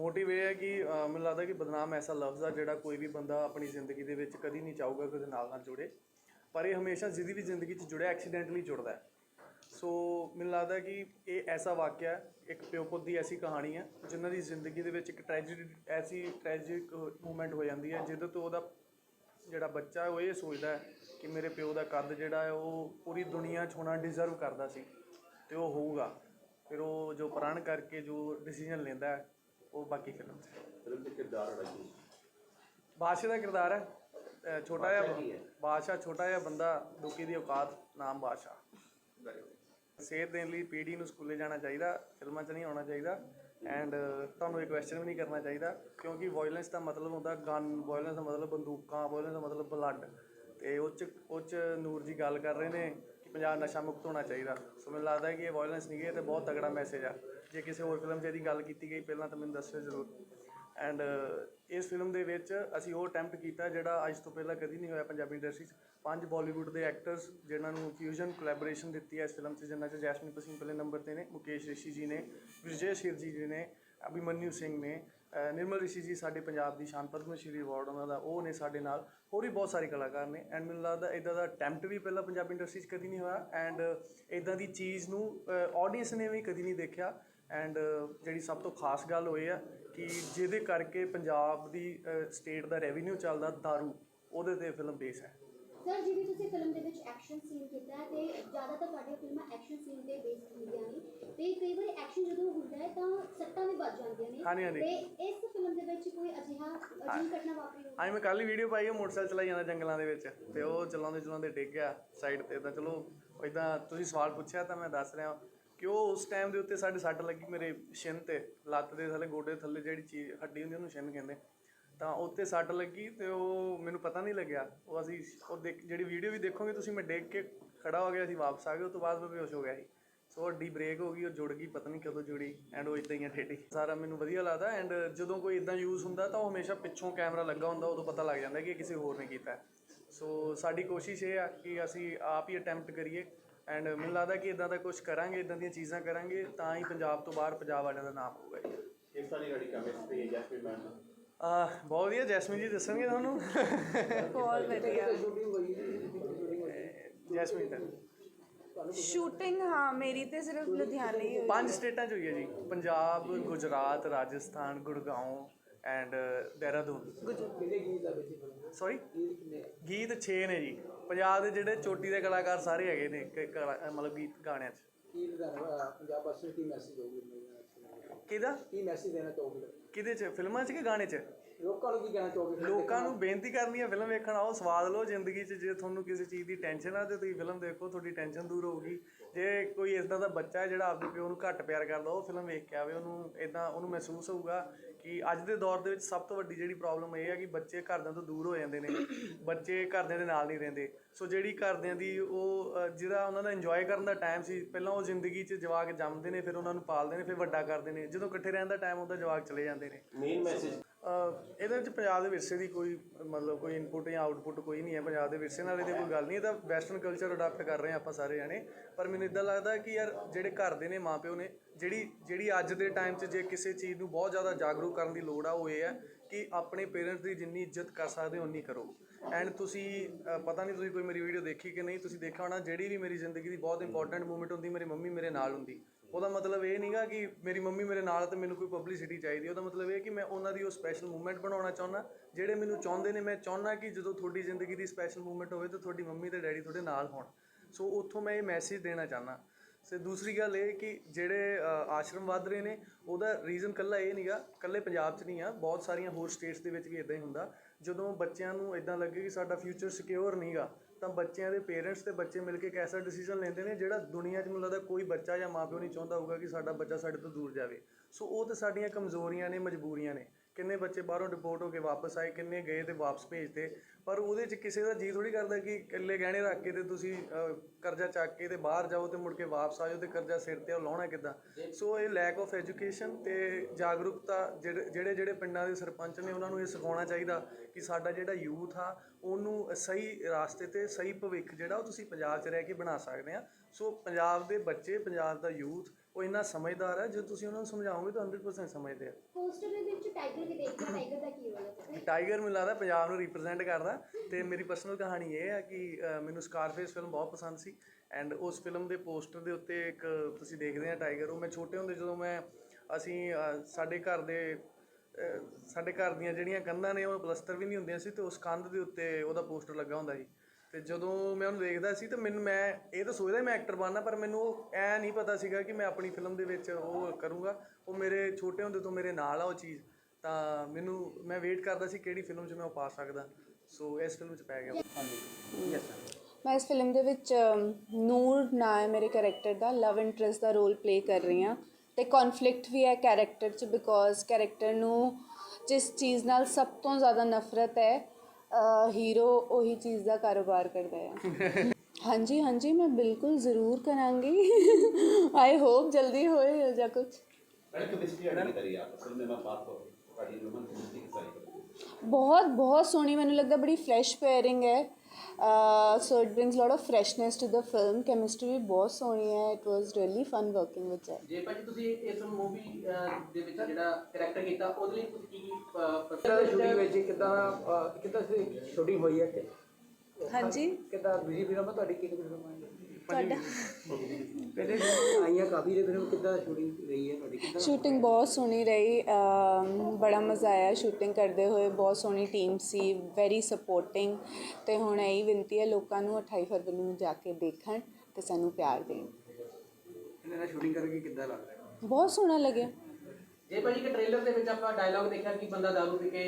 Motive ਇਹ ਹੈ ਕਿ ਅਹ, ਮੈਨੂੰ ਲੱਗਦਾ ਕਿ ਬਦਨਾਮ ਐਸਾ ਲਫ਼ਜ਼ ਆ ਜਿਹੜਾ ਕੋਈ ਵੀ ਬੰਦਾ ਆਪਣੀ ਜ਼ਿੰਦਗੀ ਦੇ ਵਿੱਚ ਕਦੀ ਨਹੀਂ ਚਾਹੂਗਾ ਕਿ ਉਹਦੇ ਨਾਲ ਨਾਲ ਜੁੜੇ। ਪਰ ਇਹ ਹਮੇਸ਼ਾ ਜਿਹਦੀ ਵੀ ਜ਼ਿੰਦਗੀ 'ਚ ਜੁੜਿਆ ਐਕਸੀਡੈਂਟਲੀ ਜੁੜਦਾ ਹੈ। ਸੋ ਮੈਨੂੰ ਲੱਗਦਾ ਕਿ ਇਹ ਐਸਾ ਵਾਕਿਆ ਹੈ, ਇੱਕ ਪਿਓ ਪੁੱਤ ਦੀ ਐਸੀ ਕਹਾਣੀ ਹੈ ਜਿਨ੍ਹਾਂ ਦੀ ਜ਼ਿੰਦਗੀ ਦੇ ਵਿੱਚ ਇੱਕ ਟ੍ਰੈਜੇਡੀ ਐਸੀ ਟ੍ਰੈਜਿਕ ਮੂਮੈਂਟ ਹੋ ਜਾਂਦੀ ਹੈ ਜਿਹਦੇ ਤੋਂ ਉਹਦਾ ਜਿਹੜਾ ਬੱਚਾ ਹੈ ਉਹ ਇਹ ਸੋਚਦਾ ਹੈ ਕਿ ਮੇਰੇ ਪਿਓ ਦਾ ਕੱਦ ਜਿਹੜਾ ਹੈ ਉਹ ਪੂਰੀ ਦੁਨੀਆ 'ਚ ਹੋਣਾ ਡਿਜ਼ਰਵ ਕਰਦਾ ਸੀ ਤੇ ਉਹ ਹੋਊਗਾ। ਫਿਰ ਉਹ ਜੋ ਪ੍ਰਣ ਕਰਕੇ ਜੋ ਡਿਸੀਜਨ ਲੈਂਦਾ ਹੈ ਉਹ ਬਾਕੀ ਫਿਲਮ। ਫਿਲਮ ਦੇ ਕਿਰਦਾਰ ਅੜਾ ਕੀ ਬਾਦਸ਼ਾਹ ਦਾ ਕਿਰਦਾਰ ਹੈ ਛੋਟਾ ਜਿਹਾ ਬਾਦਸ਼ਾਹ ਛੋਟਾ ਜਿਹਾ ਬੰਦਾ ਦੁਖੀ ਦੀ ਔਕਾਤ ਨਾਮ ਬਾਦਸ਼ਾਹ। ਸੇਧ ਦੇਣ ਲਈ ਪੀੜੀ ਨੂੰ ਸਕੂਲੇ ਜਾਣਾ ਚਾਹੀਦਾ ਫਿਲਮਾਂ 'ਚ ਨਹੀਂ ਆਉਣਾ ਚਾਹੀਦਾ ਐਂਡ ਤੁਹਾਨੂੰ ਇਹ ਕੁਐਸਚਨ ਵੀ ਨਹੀਂ ਕਰਨਾ ਚਾਹੀਦਾ ਕਿਉਂਕਿ ਵਾਇਲੈਂਸ ਦਾ ਮਤਲਬ ਹੁੰਦਾ ਗਨ ਵਾਇਲੈਂਸ ਦਾ ਮਤਲਬ ਬੰਦੂਕਾਂ ਵਾਇਲੈਂਸ ਦਾ ਮਤਲਬ ਬਲੱਡ ਤੇ ਉਹ 'ਚ ਉਹ 'ਚ ਨੂਰ ਜੀ ਗੱਲ ਕਰ ਰਹੇ ਨੇ ਪੰਜਾਬ ਨਸ਼ਾ ਮੁਕਤ ਹੋਣਾ ਚਾਹੀਦਾ। ਸੋ ਮੈਨੂੰ ਲੱਗਦਾ ਹੈ ਕਿ ਇਹ ਵਾਇਲੈਂਸ ਨਹੀਂ ਹੈ ਤੇ ਬਹੁਤ ਤਗੜਾ ਮੈਸੇਜ ਆ। ਜੇ ਕਿਸੇ ਹੋਰ ਫਿਲਮ 'ਚ ਇਹਦੀ ਗੱਲ ਕੀਤੀ ਗਈ, ਪਹਿਲਾਂ ਤਾਂ ਮੈਨੂੰ ਦੱਸਿਓ ਜ਼ਰੂਰ। ਐਂਡ ਇਸ ਫਿਲਮ ਦੇ ਵਿੱਚ ਅਸੀਂ ਉਹ ਅਟੈਂਪਟ ਕੀਤਾ ਜਿਹੜਾ ਅੱਜ ਤੋਂ ਪਹਿਲਾਂ ਕਦੀ ਨਹੀਂ ਹੋਇਆ ਪੰਜਾਬੀ ਇੰਡਸਟਰੀ 'ਚ। ਪੰਜ ਬਾਲੀਵੁੱਡ ਦੇ ਐਕਟਰਸ ਜਿਨ੍ਹਾਂ ਨੂੰ ਫਿਊਜ਼ਨ ਕੋਲੈਬੋਰੇਸ਼ਨ ਦਿੱਤੀ ਹੈ ਇਸ ਫਿਲਮ 'ਚ, ਜਿਨ੍ਹਾਂ 'ਚ ਜੈਸਮੀਨ ਪਸੀਨ ਪਹਿਲੇ ਨੰਬਰ ਤੇ ਨੇ, ਮੁਕੇਸ਼ ਰਿਸ਼ੀ ਜੀ ਨੇ, ਵਿਜੇ ਸ਼ੇਰ ਜੀ ਨੇ ਅਭਿਮਨਿਊ ਸਿੰਘ ਨੇ ਨਿਰਮਲ ਰਿਸ਼ੀ ਜੀ ਸਾਡੇ ਪੰਜਾਬ ਦੀ ਸ਼ਾਨ ਪਦਮ ਸ਼੍ਰੀ ਅਵਾਰਡ ਉਹਨਾਂ ਦਾ, ਉਹ ਨੇ ਸਾਡੇ ਨਾਲ ਹੋਰ ਵੀ ਬਹੁਤ ਸਾਰੇ ਕਲਾਕਾਰ ਨੇ ਐਂਡ ਮੈਨੂੰ ਲੱਗਦਾ ਇਦਾਂ ਦਾ ਅਟੈਂਪਟ ਵੀ ਪਹਿਲਾਂ ਪੰਜਾਬੀ ਇੰਡਸਟਰੀ 'ਚ ਕਦੀ ਨਹੀਂ ਹੋਇਆ ਐਂਡ ਇਦਾਂ ਦੀ ਚੀਜ਼ ਨੂੰ ਆਡੀਅנס ਨੇ ਵੀ ਕਦੀ ਨਹੀਂ ਦੇਖਿਆ ਐਂਡ ਜਿਹੜੀ ਸਭ ਤੋਂ ਖਾਸ ਗੱਲ ਹੋਈ ਹੈ ਕਿ ਜਿਹਦੇ ਕਰਕੇ ਪੰਜਾਬ ਦੀ ਸਟੇਟ ਦਾ ਰੈਵਨਿਊ ਚੱਲਦਾ ਦਾਰੂ, ਉਹਦੇ ਤੇ ਫਿਲਮ ਬੇਸ ਹੈ। ਸਰ ਜਿਵੇਂ ਤੁਸੀਂ ਫਿਲਮ ਦੇ ਵਿੱਚ ਐਕਸ਼ਨ ਸੀਨ ਕੀਤਾ ਤੇ ਜ਼ਿਆਦਾਤਰ ਤੁਹਾਡੀਆਂ ਫਿਲਮਾਂ ਐਕਸ਼ਨ ਸੀਨ ਤੇ ਬੇਸਡ ਹੁੰਦੀਆਂ ਨੇ, ਤੇ ਕਈ ਵਾਰ ਹੁੰਦਾ ਹੈ ਤਾਂ ਸੱਟਾਂ ਵੀ ਵੱਜ ਜਾਂਦੀਆਂ ਨੇ। ਹਾਂਜੀ, ਹਾਂਜੀ। ਤੇ ਇਸ ਫਿਲਮ ਦੇ ਵਿੱਚ ਕੋਈ ਅਜਿਹਾ ਅਜਿਹੀ ਘਟਨਾ ਵਾਪਰੀ ਹੋਵੇ। ਅੱਜ ਮੈਂ ਕੱਲ ਹੀ ਵੀਡੀਓ ਪਾਈ ਉਹ ਮੋਟਰਸਾਈਕਲ ਚਲਾਈ ਜਾਂਦਾ ਜੰਗਲਾਂ ਦੇ ਵਿੱਚ। ਤੇ ਉਹ ਚਲਾਉਂਦੇ ਚਲਾਉਂਦੇ ਡਿੱਗ ਗਿਆ ਸਾਈਡ ਤੇ ਤਾਂ ਚਲੋ ਇਦਾਂ ਤੁਸੀਂ ਸਵਾਲ ਪੁੱਛਿਆ ਤਾਂ ਮੈਂ ਦੱਸ ਰਿਹਾ ਕਿ ਉਹ ਉਸ ਟਾਈਮ ਦੇ ਉੱਤੇ ਸਾਡੇ ਸੱਟ ਲੱਗੀ ਮੇਰੇ ਸ਼ਿਨ ਤੇ ਲੱਤ ਦੇ ਥੱਲੇ ਗੋਡੇ ਦੇ ਥੱਲੇ ਜਿਹੜੀ ਚੀਜ਼ ਹੱਡੀ ਹੁੰਦੀ ਉਹਨੂੰ ਸ਼ਿਨ ਕਹਿੰਦੇ। ਤਾਂ ਉੱਤੇ ਸੱਟ ਲੱਗੀ ਤੇ ਉਹ ਮੈਨੂੰ ਪਤਾ ਨਹੀਂ ਲੱਗਿਆ। ਉਹ ਅਸੀਂ ਉਹ ਦੇਖ ਜਿਹੜੀ ਵੀਡੀਓ ਵੀ ਦੇਖੋਗੇ ਤੁਸੀਂ ਮੈਂ ਡਿੱਗ ਕੇ ਖੜਾ ਹੋ ਗਿਆ ਸੀ ਵਾਪਸ ਆ ਗਏ ਉਸ ਤੋਂ ਬਾਅਦ ਮੈਂ ਬੇਹੋਸ਼ ਹੋ ਗਿਆ ਸੀ। ਅੱਡੀ ਬ੍ਰੇਕ ਹੋ ਗਈ ਉਹ ਜੁੜ ਗਈ ਪਤਾ ਨਹੀਂ ਕਦੋਂ ਜੁੜੀ ਐਂਡ ਉਹ ਇਦਾਂ ਹੀ ਆ ਠੇਡੀ ਸਾਰਾ ਮੈਨੂੰ ਵਧੀਆ ਲੱਗਦਾ ਐਂਡ ਜਦੋਂ ਕੋਈ ਇਦਾਂ ਯੂਜ਼ ਹੁੰਦਾ ਤਾਂ ਉਹ ਹਮੇਸ਼ਾ ਪਿੱਛੋਂ ਕੈਮਰਾ ਲੱਗਾ ਹੁੰਦਾ ਉਦੋਂ ਪਤਾ ਲੱਗ ਜਾਂਦਾ ਕਿ ਇਹ ਕਿਸੇ ਹੋਰ ਨੇ ਕੀਤਾ। ਸੋ ਸਾਡੀ ਕੋਸ਼ਿਸ਼ ਇਹ ਆ ਕਿ ਅਸੀਂ ਆਪ ਹੀ ਅਟੈਂਪਟ ਕਰੀਏ ਐਂਡ ਮੈਨੂੰ ਲੱਗਦਾ ਕਿ ਇਦਾਂ ਦਾ ਕੁਝ ਕਰਾਂਗੇ ਇਦਾਂ ਦੀਆਂ ਚੀਜ਼ਾਂ ਕਰਾਂਗੇ ਤਾਂ ਹੀ ਪੰਜਾਬ ਤੋਂ ਬਾਹਰ ਪੰਜਾਬ ਵਾਲਿਆਂ ਦਾ ਨਾਮ ਹੋਊਗਾ ਜੀ। ਇਸ ਸਾਰੀ ਗਾੜੀ ਕੈਮਿਸਟਰੀ ਹੈ ਜੈਸਮੀਨ ਮੈਮ? ਨਾਲ ਆਹ, ਬਹੁਤ ਵਧੀਆ ਜੈਸਮੀਨ ਜੀ ਦੱਸਣਗੇ ਤੁਹਾਨੂੰ? ਬਹੁਤ ਵਧੀਆ। ਜੈਸਮੀਨ ਦਾ ਸ਼ੂਟਿੰਗ ਹਾਂ ਮੇਰੀ ਤੇ ਸਿਰਫ ਲੁਧਿਆਣੇ ਹੀ ਹੋਈ ਪੰਜ ਸਟੇਟਾਂ ਚ ਹੋਈ ਹੈ ਜੀ। ਪੰਜਾਬ ਗੁਜਰਾਤ ਰਾਜਸਥਾਨ ਗੁੜਗਾਉਂ ਐਂਡ ਦੇਹਰਾਦੂਨ। ਸੌਰੀ ਗੀਤ 6 ਨੇ ਜੀ। ਪੰਜਾਬ ਦੇ ਜਿਹੜੇ ਚੋਟੀ ਦੇ ਕਲਾਕਾਰ ਸਾਰੇ ਹੈਗੇ ਨੇ ਕ- ਕਲਾ- ਮਤਲਬ ਗੀਤ ਗਾਣਿਆਂ 'ਚ। ਕੀ ਲੁਧਿਆਣਾ ਪੰਜਾਬ ਵਾਸੀਆਂ ਨੂੰ ਕੀ ਮੈਸੇਜ ਹੋਊਗੀ? ਕਿਹਦਾ? ਕੀ ਮੈਸੇਜ ਦੇਣਾ ਚਾਹੋਗੇ? ਕਿਹਦੇ 'ਚ? ਫਿਲਮਾਂ 'ਚ ਕਿ ਗਾਣੇ 'ਚ? ਲੋਕਾਂ ਨੂੰ ਕੀ ਕਹਿਣਾ ਚਾਹੋਗੇ ਲੋਕਾਂ ਨੂੰ ਬੇਨਤੀ ਕਰਨੀ ਹੈ ਫਿਲਮ ਵੇਖਣ ਆਓ ਸਵਾਦ ਲਓ ਜ਼ਿੰਦਗੀ 'ਚ। ਜੇ ਤੁਹਾਨੂੰ ਕਿਸੇ ਚੀਜ਼ ਦੀ ਟੈਨਸ਼ਨ ਆ ਤੇ ਤੁਸੀਂ ਫਿਲਮ ਦੇਖੋ ਤੁਹਾਡੀ ਟੈਨਸ਼ਨ ਦੂਰ ਹੋਊਗੀ। ਜੇ ਕੋਈ ਇਦਾਂ ਦਾ ਬੱਚਾ ਹੈ ਜਿਹੜਾ ਆਪਦੇ ਪਿਓ ਨੂੰ ਘੱਟ ਪਿਆਰ ਕਰਦਾ ਉਹ ਫਿਲਮ ਵੇਖ ਕੇ ਆਵੇ ਉਹਨੂੰ ਇਦਾਂ ਉਹਨੂੰ ਮਹਿਸੂਸ ਹੋਊਗਾ ਕਿ ਅੱਜ ਦੇ ਦੌਰ ਦੇ ਵਿੱਚ ਸਭ ਤੋਂ ਵੱਡੀ ਜਿਹੜੀ ਪ੍ਰੋਬਲਮ ਇਹ ਹੈ ਕਿ ਬੱਚੇ ਘਰਦਿਆਂ ਤੋਂ ਦੂਰ ਹੋ ਜਾਂਦੇ ਨੇ। ਬੱਚੇ ਘਰਦਿਆਂ ਦੇ ਨਾਲ ਨਹੀਂ ਰਹਿੰਦੇ। ਸੋ ਜਿਹੜੀ ਘਰਦਿਆਂ ਦੀ ਉਹ ਜਿਹੜਾ ਉਹਨਾਂ ਦਾ ਇੰਜੋਏ ਕਰਨ ਦਾ ਟਾਈਮ ਸੀ ਪਹਿਲਾਂ ਉਹ ਜ਼ਿੰਦਗੀ 'ਚ ਜਵਾਕ ਜੰਮਦੇ ਨੇ ਫਿਰ ਉਹਨਾਂ ਨੂੰ ਪਾਲਦੇ ਨੇ ਫਿਰ ਵੱਡਾ ਕਰਦੇ ਨੇ। ਜਦੋਂ ਇਕੱਠੇ ਰਹਿਣ ਦਾ ਟਾਈਮ ਹੁੰਦਾ ਜਵਾਕ ਚਲੇ ਜਾਂਦੇ ਨੇ। ਮੇਨ ਮੈਸੇਜ ਅਹ ਇਹਦੇ ਵਿੱਚ ਪੰਜਾਬ ਦੇ ਵਿਰਸੇ ਦੀ ਕੋਈ ਮਤਲਬ ਕੋਈ ਇਨਪੁਟ ਜਾਂ ਆਊਟਪੁੱਟ ਕੋਈ ਨਹੀਂ ਹੈ ਪੰਜਾਬ ਦੇ ਵਿਰਸੇ ਨਾਲ ਇਹਦੀ ਕੋਈ ਗੱਲ ਨਹੀਂ ਇਹ ਤਾਂ ਵੈਸਟਰਨ ਕਲਚਰ ਅਡਾਪਟ ਕਰ ਰਹੇ ਹਾਂ ਆਪਾਂ ਸਾਰੇ ਜਾਣੇ। ਪਰ ਮੈਨੂੰ ਇਦਾਂ ਲੱਗਦਾ ਕਿ ਯਾਰ ਜਿਹੜੇ ਘਰ ਦੇ ਨੇ ਮਾਪਿਓ ਨੇ ਜਿਹੜੀ ਜਿਹੜੀ ਅੱਜ ਦੇ ਟਾਈਮ 'ਚ ਜੇ ਕਿਸੇ ਚੀਜ਼ ਨੂੰ ਬਹੁਤ ਜ਼ਿਆਦਾ ਜਾਗਰੂਕ ਕਰਨ ਦੀ ਲੋੜ ਆ ਉਹ ਇਹ ਹੈ ਕਿ ਆਪਣੇ ਪੇਰੈਂਟਸ ਦੀ ਜਿੰਨੀ ਇੱਜ਼ਤ ਕਰ ਸਕਦੇ ਹੋ ਉਨੀ ਕਰੋ। ਐਂਡ ਤੁਸੀਂ ਅਹ ਪਤਾ ਨਹੀਂ ਤੁਸੀਂ ਕੋਈ ਮੇਰੀ ਵੀਡੀਓ ਦੇਖੀ ਕਿ ਨਹੀਂ ਤੁਸੀਂ ਦੇਖਿਆ ਹੋਣਾ ਜਿਹੜੀ ਵੀ ਮੇਰੀ ਜ਼ਿੰਦਗੀ ਦੀ ਬਹੁਤ ਇੰਪੋਰਟੈਂਟ ਮੂਮੈਂਟ ਹੁੰਦੀ ਮੇਰੀ ਮੰਮੀ ਮੇਰੇ ਨਾਲ ਹੁੰਦੀ। ਉਹਦਾ ਮਤਲਬ ਇਹ ਨਹੀਂਗਾ ਕਿ ਮੇਰੀ ਮੰਮੀ ਮੇਰੇ ਨਾਲ ਤੇ ਮੈਨੂੰ ਕੋਈ ਪਬਲਿਸਿਟੀ ਚਾਹੀਦੀ ਉਹਦਾ ਮਤਲਬ ਇਹ ਕਿ ਮੈਂ ਉਹਨਾਂ ਦੀ ਉਹ ਸਪੈਸ਼ਲ ਮੂਮੈਂਟ ਬਣਾਉਣਾ ਚਾਹੁੰਦਾ। ਜਿਹੜੇ ਮੈਨੂੰ ਚਾਹੁੰਦੇ ਨੇ, ਮੈਂ ਚਾਹੁੰਦਾ ਕਿ ਜਦੋਂ ਤੁਹਾਡੀ ਜ਼ਿੰਦਗੀ ਦੀ ਸਪੈਸ਼ਲ ਮੂਮੈਂਟ ਹੋਵੇ ਤਾਂ ਤੁਹਾਡੀ ਮੰਮੀ ਤੇ ਡੈਡੀ ਤੁਹਾਡੇ ਨਾਲ ਹੋਣ। ਸੋ ਉੱਥੋਂ ਮੈਂ ਇਹ ਮੈਸੇਜ ਦੇਣਾ ਚਾਹੁੰਦਾ। ਤੇ ਦੂਸਰੀ ਗੱਲ ਇਹ ਕਿ ਜਿਹੜੇ ਆਸ਼ਰਮ ਵੱਧ ਰਹੇ ਨੇ, ਉਹਦਾ ਰੀਜ਼ਨ ਕੱਲਾ ਇਹ ਨਹੀਂਗਾ ਕੱਲੇ ਪੰਜਾਬ 'ਚ ਨਹੀਂ ਆ, ਬਹੁਤ ਸਾਰੀਆਂ ਹੋਰ ਸਟੇਟਸ ਦੇ ਵਿੱਚ ਵੀ ਇਦਾਂ ਹੀ ਹੁੰਦਾ। ਜਦੋਂ ਬੱਚਿਆਂ ਨੂੰ ਇਦਾਂ ਲੱਗੇ ਕਿ ਸਾਡਾ ਫਿਊਚਰ ਸਿਕਿਉਰ ਨਹੀਂਗਾ ਤਾਂ ਬੱਚਿਆਂ ਦੇ ਪੇਰੈਂਟਸ ਅਤੇ ਬੱਚੇ ਮਿਲ ਕੇ ਇੱਕ ਐਸਾ ਡਿਸੀਜਨ ਲੈਂਦੇ ਨੇ ਜਿਹੜਾ ਦੁਨੀਆ 'ਚ ਮੈਨੂੰ ਲੱਗਦਾ ਕੋਈ ਬੱਚਾ ਜਾਂ ਮਾਪਿਓ ਨਹੀਂ ਚਾਹੁੰਦਾ ਹੋਊਗਾ ਕਿ ਸਾਡਾ ਬੱਚਾ ਸਾਡੇ ਤੋਂ ਦੂਰ ਜਾਵੇ। ਸੋ ਉਹ ਤਾਂ ਸਾਡੀਆਂ ਕਮਜ਼ੋਰੀਆਂ ਨੇ ਮਜਬੂਰੀਆਂ ਨੇ। ਕਿੰਨੇ ਬੱਚੇ ਬਾਹਰੋਂ ਡਿਪੋਰਟ ਹੋ ਕੇ ਵਾਪਸ ਆਏ ਕਿੰਨੇ ਗਏ ਤੇ ਵਾਪਸ ਭੇਜਤੇ। ਪਰ ਉਹਦੇ 'ਚ ਕਿਸੇ ਦਾ ਜੀ ਥੋੜੀ ਕਰਦਾ ਕਿ ਇਕੱਲੇ ਗਹਿਣੇ ਰੱਖ ਕੇ ਤੇ ਤੁਸੀਂ ਅਹ, ਕਰਜ਼ਾ ਚੱਕ ਕੇ ਤੇ ਬਾਹਰ ਜਾਓ ਤੇ ਮੁੜ ਕੇ ਵਾਪਸ ਆ ਜਾਓ ਤੇ ਕਰਜ਼ਾ ਸਿਰ ਤੇ ਉਹ ਲਾਉਣਾ ਕਿੱਦਾਂ? ਸੋ ਇਹ ਲੈਕ ਆਫ ਐਜੂਕੇਸ਼ਨ ਤੇ ਜਾਗਰੂਕਤਾ ਜਿਹੜੇ ਜਿਹੜੇ ਜਿਹੜੇ ਪਿੰਡਾਂ ਦੇ ਸਰਪੰਚ ਨੇ ਉਹਨਾਂ ਨੂੰ ਇਹ ਸਿਖਾਉਣਾ ਚਾਹੀਦਾ ਕਿ ਸਾਡਾ ਜਿਹੜਾ ਯੂਥ ਆ ਉਹਨੂੰ ਸਹੀ ਰਾਸਤੇ ਤੇ ਸਹੀ ਭਵਿੱਖ ਜਿਹੜਾ ਉਹ ਤੁਸੀਂ ਪੰਜਾਬ 'ਚ ਰਹਿ ਕੇ ਬਣਾ ਸਕਦੇ ਆ। ਸੋ ਪੰਜਾਬ ਦੇ ਬੱਚੇ ਪੰਜਾਬ ਦਾ ਯੂਥ ਉਹ ਇੰਨਾ ਸਮਝਦਾਰ ਹੈ ਜੇ ਤੁਸੀਂ ਉਹਨਾਂ ਨੂੰ ਸਮਝਾਓਗੇ ਤਾਂ 100% ਸਮਝਦੇ ਆ। ਪੋਸਟਰ ਦੇ ਵਿੱਚ ਟਾਈਗਰ ਵੀ ਦੇਖਦੇ ਹਾਂ ਟਾਈਗਰ ਦਾ ਕੀ ਰੋਲ ਹੈ? ਟਾਈਗਰ ਮੈਨੂੰ ਲੱਗਦਾ ਪੰਜਾਬ ਨੂੰ ਰਿਪਰੈਜ਼ੈਂਟ ਕਰਦਾ। ਤੇ ਮੇਰੀ ਪਰਸਨਲ ਕਹਾਣੀ ਇਹ ਹੈ ਕਿ ਮੈਨੂੰ ਸਕਾਰਫੇਸ ਫਿਲਮ ਬਹੁਤ ਪਸੰਦ ਸੀ ਐਂਡ ਉਸ ਫਿਲਮ ਦੇ ਪੋਸਟਰ ਦੇ ਉੱਤੇ ਇੱਕ ਤੁਸੀਂ ਦੇਖਦੇ ਆ ਟਾਈਗਰ ਉਹ ਮੈਂ ਛੋਟੇ ਹੁੰਦੇ ਜਦੋਂ ਮੈਂ ਅਸੀਂ ਸਾਡੇ ਘਰ ਦੇ ਸਾਡੇ ਘਰ ਦੀਆਂ ਜਿਹੜੀਆਂ ਕੰਧਾਂ ਨੇ ਉਹ ਪਲਸਤਰ ਵੀ ਨਹੀਂ ਹੁੰਦੀਆਂ ਸੀ ਤੇ ਉਸ ਕੰਧ ਦੇ ਉੱਤੇ ਉਹਦਾ ਪੋਸਟਰ ਲੱਗਾ ਹੁੰਦਾ ਸੀ। ਤੇ ਜਦੋਂ ਮੈਂ ਉਹਨੂੰ ਦੇਖਦਾ ਸੀ ਤਾਂ ਮੈਨੂੰ ਮੈਂ ਇਹ ਤਾਂ ਸੋਚਦਾ ਮੈਂ ਐਕਟਰ ਬਣਨਾ ਪਰ ਮੈਨੂੰ ਉਹ ਐ ਨਹੀਂ ਪਤਾ ਸੀਗਾ ਕਿ ਮੈਂ ਆਪਣੀ ਫਿਲਮ ਦੇ ਵਿੱਚ ਉਹ ਕਰੂੰਗਾ। ਉਹ ਮੇਰੇ ਛੋਟੇ ਹੁੰਦੇ ਤੋਂ ਮੇਰੇ ਨਾਲ ਆ ਉਹ ਚੀਜ਼। ਤਾਂ ਮੈਨੂੰ ਮੈਂ ਵੇਟ ਕਰਦਾ ਸੀ ਕਿਹੜੀ ਫਿਲਮ 'ਚ ਮੈਂ ਉਹ ਪਾ ਸਕਦਾ। ਸੋ ਇਸ ਫਿਲਮ 'ਚ ਪੈ ਗਿਆ। ਯੈਸ ਸਰ ਮੈਂ ਇਸ ਫਿਲਮ ਦੇ ਵਿੱਚ ਨੂਰ ਨਾਂ ਹੈ ਮੇਰੇ ਕੈਰੈਕਟਰ ਦਾ। ਲਵ ਇੰਟਰਸਟ ਦਾ ਰੋਲ ਪਲੇ ਕਰ ਰਹੀ ਹਾਂ। ਤੇ ਕਨਫਲਿਕਟ ਵੀ ਹੈ ਕੈਰੈਕਟਰ 'ਚ ਬਿਕੋਜ਼ ਕੈਰੈਕਟਰ ਨੂੰ ਜਿਸ ਚੀਜ਼ ਨਾਲ ਸਭ ਤੋਂ ਜ਼ਿਆਦਾ ਨਫ਼ਰਤ ਹੈ ਹੀਰੋ ਉਹੀ ਚੀਜ਼ ਦਾ ਕਾਰੋਬਾਰ ਕਰਦਾ ਹੈ ਹਾਂਜੀ ਹਾਂਜੀ ਮੈਂ ਬਿਲਕੁਲ ਜ਼ਰੂਰ ਕਰਾਂਗੀ। ਆਈ ਹੋਪ ਜਲਦੀ ਹੋਏ ਜਾਂ ਕੁਝ ਬਹੁਤ ਬਹੁਤ ਸੋਹਣੀ ਮੈਨੂੰ ਲੱਗਦਾ ਬੜੀ ਫਲੈਸ਼ ਪੇਅਰਿੰਗ ਹੈ। So it brings lot of freshness to the film chemistry ਵੀ ਬਹੁਤ ਸੋਹਣੀ ਹੈ it was really fun working with ਜੈ ਜੇ ਭਾਜੀ ਤੁਸੀਂ ਇਸ ਮੂਵੀ ਦੇ ਵਿੱਚ ਜਿਹੜਾ ਕਰੈਕਟਰ ਕੀਤਾ ਉਹਦੇ ਲਈ ਤੁਸੀਂ ਕੀ ਸ਼ੂਟਿੰਗ ਵਿੱਚ ਕਿਦਾਂ ਕਿਦਾਂ ਸ਼ੂਟਿੰਗ ਹੋਈ ਹੈ? ਹਾਂਜੀ। ਕਿਦਾਂ ਬਿਜ਼ੀ ਫਿਲਮ ਤੁਹਾਡੀ ਕਿਹੜੀ ਫਿਲਮ ਹੈ ਤੁਹਾਡਾ? ਪਹਿਲੇ ਆਈਆਂ ਕਾਫੀ ਦੇ ਫਿਲਮ ਕਿਦਾਂ ਸ਼ੂਟਿੰਗ ਰਹੀ ਹੈ ਤੁਹਾਡੀ ਕਿਦਾਂ ਸ਼ੂਟਿੰਗ ਬਹੁਤ ਸੋਹਣੀ ਰਹੀ ਅਮ, ਬੜਾ ਮਜ਼ਾ ਆਇਆ ਸ਼ੂਟਿੰਗ ਕਰਦੇ ਹੋਏ ਬਹੁਤ ਸੋਹਣੀ ਟੀਮ ਸੀ ਵੈਰੀ ਸਪੋਰਟਿੰਗ ਤੇ ਹੁਣ ਇਹੀ ਬੇਨਤੀ ਹੈ ਲੋਕਾਂ ਨੂੰ 28 ਫਰਵਰੀ ਨੂੰ ਜਾ ਕੇ ਦੇਖਣ ਤੇ ਸਾਨੂੰ ਪਿਆਰ ਦੇਣ। ਇਹਨਾਂ ਨਾਲ ਸ਼ੂਟਿੰਗ ਕਰਕੇ ਕਿੱਦਾਂ ਲੱਗ ਰਿਹਾ? ਬਹੁਤ ਸੋਹਣਾ ਲੱਗਿਆ। ਜੇ ਭਾਜੀ ਕਿ ਟ੍ਰੇਲਰ ਦੇ ਵਿੱਚ ਆਪਾਂ ਡਾਇਲੌਗ ਦੇਖਿਆ ਕਿ ਬੰਦਾ ਦਾਰੂ ਪੀ ਕੇ